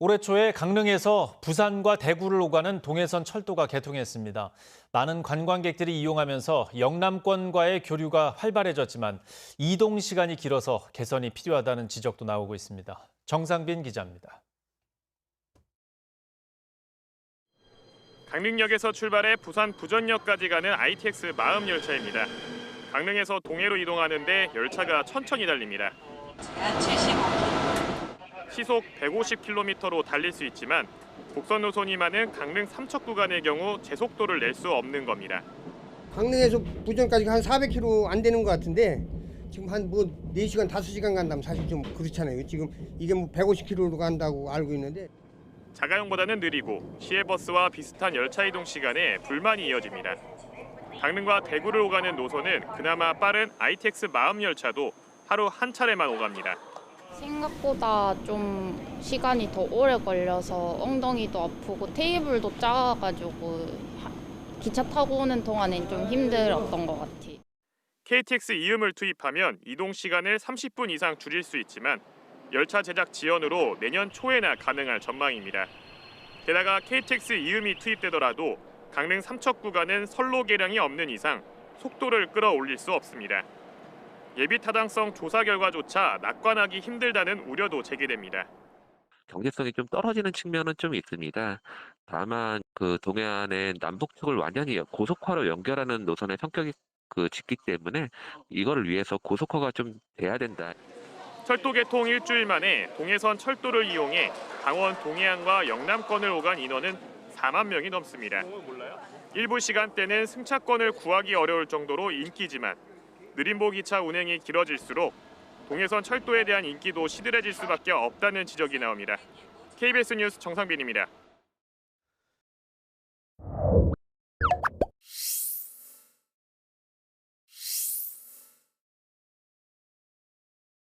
올해 초에 강릉에서 부산과 대구를 오가는 동해선 철도가 개통했습니다. 많은 관광객들이 이용하면서 영남권과의 교류가 활발해졌지만 이동 시간이 길어서 개선이 필요하다는 지적도 나오고 있습니다. 정상빈 기자입니다. 강릉역에서 출발해 부산 부전역까지 가는 ITX 마음 열차입니다. 강릉에서 동해로 이동하는데 열차가 천천히 달립니다. 한 75km. 시속 150km로 달릴 수 있지만 곡선 노선이 많은 강릉 삼척 구간의 경우 제속도를 낼 수 없는 겁니다. 강릉에서 부전까지 한 400km 안 되는 것 같은데 지금 한 뭐 4시간 5시간 간다면 사실 좀 그렇잖아요. 지금 이게 뭐 150km로 간다고 알고 있는데 자가용보다는 느리고 시외버스와 비슷한 열차 이동 시간에 불만이 이어집니다. 강릉과 대구를 오가는 노선은 그나마 빠른 ITX 마음 열차도 하루 한 차례만 오갑니다. 생각보다 좀 시간이 더 오래 걸려서 엉덩이도 아프고 테이블도 작아가지고 하- 기차 타고 오는 동안엔 좀 힘들었던 것 같아. KTX 이음을 투입하면 이동 시간을 30분 이상 줄일 수 있지만 열차 제작 지연으로 내년 초에나 가능할 전망입니다. 게다가 KTX 이음이 투입되더라도 강릉 삼척 구간은 선로 계량이 없는 이상 속도를 끌어올릴 수 없습니다. 예비 타당성 조사 결과조차 낙관하기 힘들다는 우려도 제기됩니다. 경제성이 좀 떨어지는 측면은 좀 있습니다. 다만 그 동해안의 남북 쪽을 완전히 고속화로 연결하는 노선의 성격이 그 짙기 때문에 이거를 위해서 고속화가 좀 돼야 된다. 철도 개통 일주일 만에 동해선 철도를 이용해 강원 동해안과 영남권을 오간 인원은 4만 명이 넘습니다. 일부 시간대는 승차권을 구하기 어려울 정도로 인기지만 느림보 기차 운행이 길어질수록 동해선 철도에 대한 인기도 시들해질 수밖에 없다는 지적이 나옵니다. KBS 뉴스 정상빈입니다.